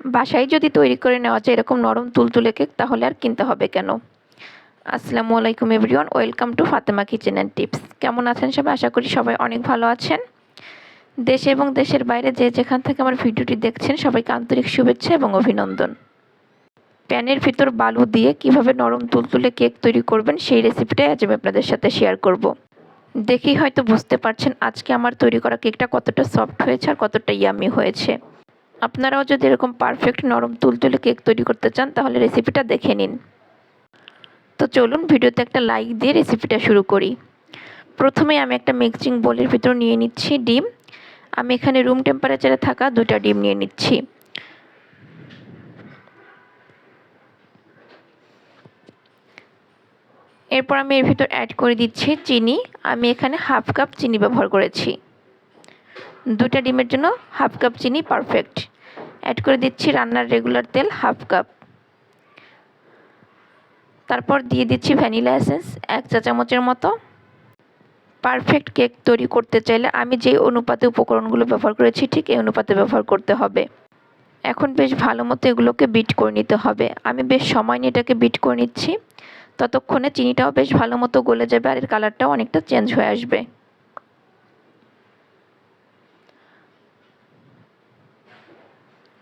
বাসায় যদি তৈরি করে নেওয়া যায় এরকম নরম তুলতুলে কেক, তাহলে আর কিনতে হবে কেন? আসসালামু আলাইকুম everyone, welcome to Fatema kitchen and tips. কেমন আছেন সবাই? আশা করি সবাই অনেক ভালো আছেন। দেশে এবং দেশের বাইরে যে যেখান থেকে আমার ভিডিওটি দেখছেন, সবাইকে আন্তরিক শুভেচ্ছা এবং অভিনন্দন। প্যানের ভিতর বালু দিয়ে কীভাবে নরম তুলতুলে কেক তৈরি করবেন, সেই রেসিপিটাই আজ আমি আপনাদের সাথে শেয়ার করব। দেখেই হয়তো বুঝতে পারছেন আজকে আমার তৈরি করা কেকটা কতটা সফট হয়েছে আর কতটা ইয়ামি হয়েছে। আপনারাও যদি এরকম পারফেক্ট নরম তুলতুলে কেক তৈরি করতে চান, তাহলে রেসিপিটা দেখে নিন। তো চলুন ভিডিওতে একটা লাইক দিয়ে রেসিপিটা শুরু করি। প্রথমে আমি একটা মিক্সিং বোলের ভিতর নিয়ে নিচ্ছি ডিম। আমি এখানে রুম টেম্পারেচারে থাকা দুটা ডিম নিয়ে নিচ্ছি। এরপর আমি এর ভিতর অ্যাড করে দিচ্ছি চিনি। আমি এখানে হাফ কাপ চিনি ব্যবহার করেছি। দুটা ডিমের জন্য হাফ কাপ চিনি পারফেক্ট অ্যাড করে দিচ্ছি রান্নার রেগুলার তেল হাফ কাপ। তারপর দিয়ে দিচ্ছি ভ্যানিলা এসেন্স এক চা চামচের মতো। পারফেক্ট কেক তৈরি করতে চাইলে আমি যে অনুপাতে উপকরণগুলো ব্যবহার করেছি ঠিক এই অনুপাতে ব্যবহার করতে হবে। এখন বেশ ভালো মতো এগুলোকে বিট করে নিতে হবে। আমি বেশ সময় নিয়ে এটাকে বিট করে নিচ্ছি। ততক্ষণে চিনিটাও বেশ ভালো মতো গলে যাবে আর এর কালারটাও অনেকটা চেঞ্জ হয়ে আসবে।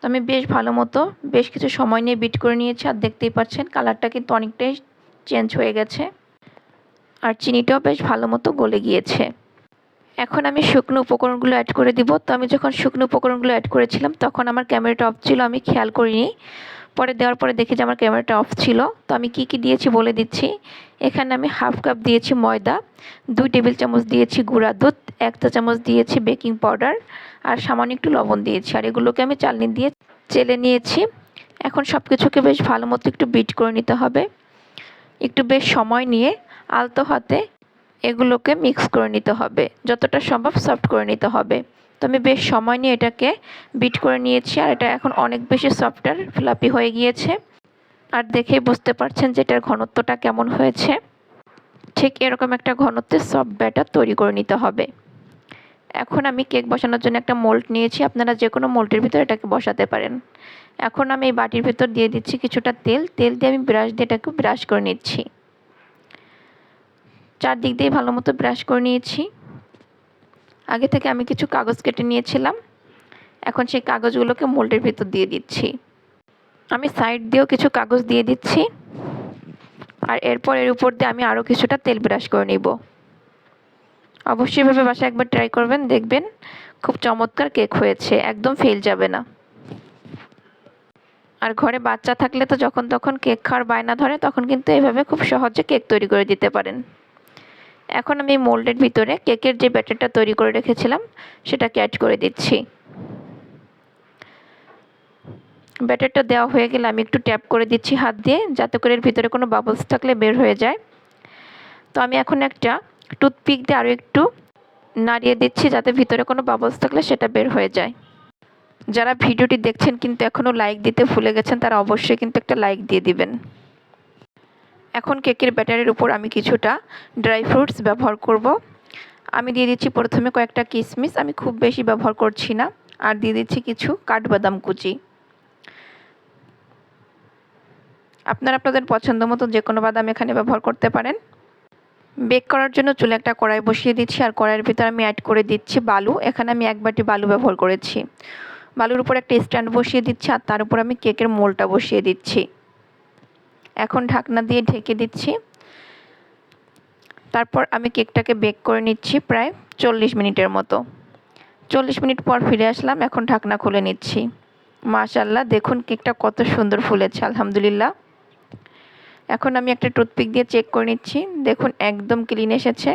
আমি বেশ ভালো মতো বেশ কিছু সময় নিয়ে বিট করে নিয়েছি আর দেখতেই পাচ্ছেন কালারটা কিন্তু অনেকটাই চেঞ্জ হয়ে গেছে। আর চিনিটাও বেশ ভালো মতো গলে গিয়েছে। এখন আমি শুকনো উপকরণগুলো অ্যাড করে দিব। তো আমি যখন শুকনো উপকরণগুলো অ্যাড করেছিলাম, তখন আমার ক্যামেরাটা অফ ছিল, আমি খেয়াল করিনি। পরে দেওয়ার পরে দেখি যে আমার ক্যামেরাটা অফ ছিল। তো আমি কি কি দিয়েছি বলে দিচ্ছি। এখানে আমি হাফ কাপ দিয়েছি ময়দা, দুই টেবিল চামচ দিয়েছি গুঁড়া দুধ, এক চা চামচ দিয়েছি বেকিং পাউডার আর সামান্য একটু লবণ দিয়েছি। আর এগুলোকে আমি চালনি দিয়ে চেলে নিয়েছি। এখন সব কিছুকে বেশ ভালো মতো একটু বিট করে নিতে হবে। একটু বেশ সময় নিয়ে আলতো হাতে এগুলোকে মিক্স করে নিতে হবে। যতটা সম্ভব সফট করে নিতে হবে। তো আমি বেশ সময় নিয়ে এটাকে বিট করে নিয়েছি, আর এটা এখন অনেক বেশি সফট আর ফ্লাপি হয়ে গিয়েছে। আর দেখেই বুঝতে পারছেন যে এটার ঘনত্বটা কেমন হয়েছে। ঠিক এরকম একটা ঘনত্বের সফট ব্যাটার তৈরি করে নিতে হবে। এখন আমি কেক বসানোর জন্য একটা মোল্ড নিয়েছি, আপনারা যে কোনো মোল্ডের ভিতরে এটাকে বসাতে পারেন। এখন আমি এই বাটির ভিতর দিয়ে দিচ্ছি কিছুটা তেল তেল দিয়ে আমি ব্রাশ দিয়ে এটাকে ব্রাশ করে নিচ্ছি। চারদিক দিয়ে ভালো মতো ব্রাশ করে নিয়েছি। আগে থেকে আমি কিছু কাগজ কেটে নিয়েছিলাম। এখন সেই কাগজগুলোকে মোল্ডের ভিতর দিয়ে দিচ্ছি। আমি সাইড দিয়েও কিছু কাগজ দিয়ে দিচ্ছি। আর এরপর এর উপর দিয়ে আমি আরও কিছুটা তেল ব্রাশ করে নিব। অবশ্যই ভাবে বাসায় একবার ট্রাই করবেন, দেখবেন খুব চমৎকার কেক হয়েছে, একদম ফেল যাবে না। আর ঘরে বাচ্চা থাকলে তো যখন তখন কেক খাওয়ার বায়না ধরে, তখন কিন্তু এভাবে খুব সহজে কেক তৈরি করে দিতে পারেন। এখন আমি মোল্ডের ভিতরে কেকের যে ব্যাটারটা তৈরি করে রেখেছিলাম, সেটাকে অ্যাড করে দিচ্ছি। ব্যাটারটা দেওয়া হয়ে গেলে আমি একটু ট্যাপ করে দিচ্ছি হাত দিয়ে, যাতে করে এর ভিতরে কোনো বাবলস থাকলে বের হয়ে যায়। তো আমি এখন একটা টুথপিক দিয়ে আরও একটু নাড়িয়ে দিচ্ছি, যাতে ভিতরে কোনো বাবলস থাকলে সেটা বের হয়ে যায়। যারা ভিডিওটি দেখছেন কিন্তু এখনও লাইক দিতে ভুলে গেছেন, তারা অবশ্যই কিন্তু একটা লাইক দিয়ে দিবেন। এখন কেকের ব্যাটারের উপর আমি কিছুটা ড্রাই ফ্রুটস ব্যবহার করব। আমি দিয়ে দিচ্ছি প্রথমে কয়েকটা কিশমিশ আমি খুব বেশি ব্যবহার করছি না। আর দিয়ে দিচ্ছি কিছু কাঠবাদাম কুচি। আপনারা আপনাদের পছন্দ মতো যে কোনো বাদাম এখানে ব্যবহার করতে পারেন। বেক করার জন্য চুলে একটা কড়াই বসিয়ে দিচ্ছি, আর কড়াইয়ের ভিতরে আমি অ্যাড করে দিচ্ছি বালু। এখানে আমি এক বাটি বালু ব্যবহার করেছি। বালুর উপর একটা স্ট্যান্ড বসিয়ে দিচ্ছি, আর তার উপর আমি কেকের মোলটা বসিয়ে দিচ্ছি। এখন ঢাকনা দিয়ে ঢেকে দিচ্ছি। তারপর আমি কেকটাকে বেক করে নিচ্ছি প্রায় চল্লিশ মিনিটের মতো। চল্লিশ মিনিট পর ফিরে আসলাম, এখন ঢাকনা খুলে নিচ্ছি। মাশাল্লাহ দেখুন কেকটা কত সুন্দর ফুলেছে, আলহামদুলিল্লাহ। এখন আমি একটা টুথপিক দিয়ে চেক করে নিচ্ছি, দেখুন একদম ক্লিন এসেছে।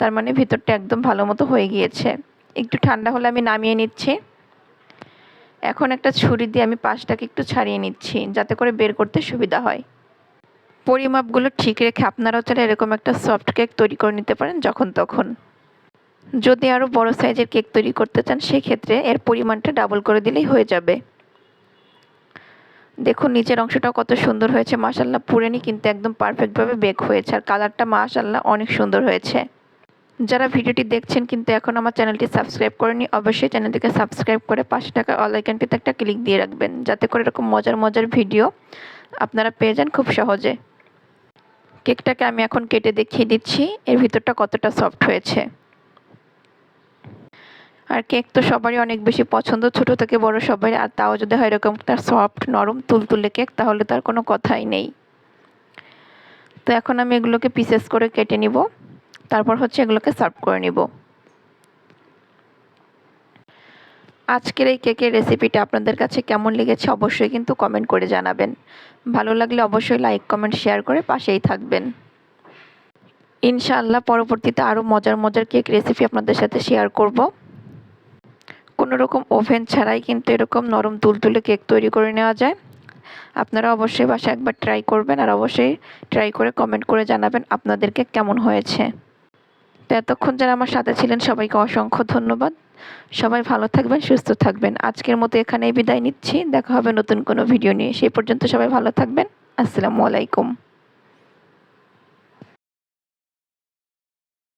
তার মানে ভিতরটা একদম ভালো মতো হয়ে গিয়েছে। একটু ঠান্ডা হলে আমি নামিয়ে নিচ্ছি। এখন একটা ছুরি দিয়ে আমি পাশটাকে একটু ছাড়িয়ে নিচ্ছি, যাতে করে বের করতে সুবিধা হয়। পরিমাপগুলো ঠিক রেখে আপনারাও চাইলে এরকম একটা সফট কেক তৈরি করে নিতে পারেন যখন তখন। যদি আরও বড় সাইজের কেক তৈরি করতে চান, সেক্ষেত্রে এর পরিমাণটা ডাবল করে দিলেই হয়ে যাবে। দেখুন, নিচের অংশটাও কত সুন্দর হয়েছে। মাসাল্লাহ পুরেনি কিন্তু একদম পারফেক্টভাবে বেক হয়েছে। আর কালারটা মাশাল্লাহ অনেক সুন্দর হয়েছে। যারা ভিডিওটি দেখছেন কিন্তু এখন আমার চ্যানেলটি সাবস্ক্রাইব করেনি অবশ্যই চ্যানেলটিকে সাবস্ক্রাইব করে পাশে টাকা অল আইকনটিতে একটা ক্লিক দিয়ে রাখবেন। যাতে করে এরকম মজার মজার ভিডিও আপনারা পেয়ে যান খুব সহজে। কেকটাকে আমি এখন কেটে দেখিয়ে দিচ্ছি। এর ভিতরটা কতটা সফট হয়েছে। আর কেক তো সবারই অনেক বেশি পছন্দ। ছোট থেকে বড় সবাই, আর তাও যদি হয় এরকম তার সফট নরম, তুলতুলে কেক, তাহলে তার কোনো কথাই নেই। তো এখন আমি এগুলোকে পিসেস করে কেটে নিব। তারপর হচ্ছে এগুলোকে সার্ভ করে নিব। আজকের এই কেকের রেসিপিটা আপনাদের কাছে কেমন লেগেছে অবশ্যই কিন্তু কমেন্ট করে জানাবেন। ভালো লাগলে অবশ্যই লাইক কমেন্ট শেয়ার করে পাশেই থাকবেন। ইনশাআল্লাহ পরবর্তীতে আরও মজার মজার কেক রেসিপি আপনাদের সাথে শেয়ার করব। কোনো রকম ওভেন ছাড়াই কিন্তু এরকম নরম তুলতুলে কেক তৈরি করে নেওয়া যায়। আপনারা অবশ্যই বাসায় একবার ট্রাই করবেন আর অবশ্যই ট্রাই করে কমেন্ট করে জানাবেন আপনাদেরকে কেমন হয়েছে। তো এতক্ষণ যারা আমার সাথে ছিলেন সবাইকে অসংখ্য ধন্যবাদ। সবাই ভালো থাকবেন, সুস্থ থাকবেন। আজকের মতো এখানেই বিদায় নিচ্ছি। দেখা হবে নতুন কোনো ভিডিও নিয়ে। সেই পর্যন্ত সবাই ভালো থাকবেন। আসসালামু আলাইকুম।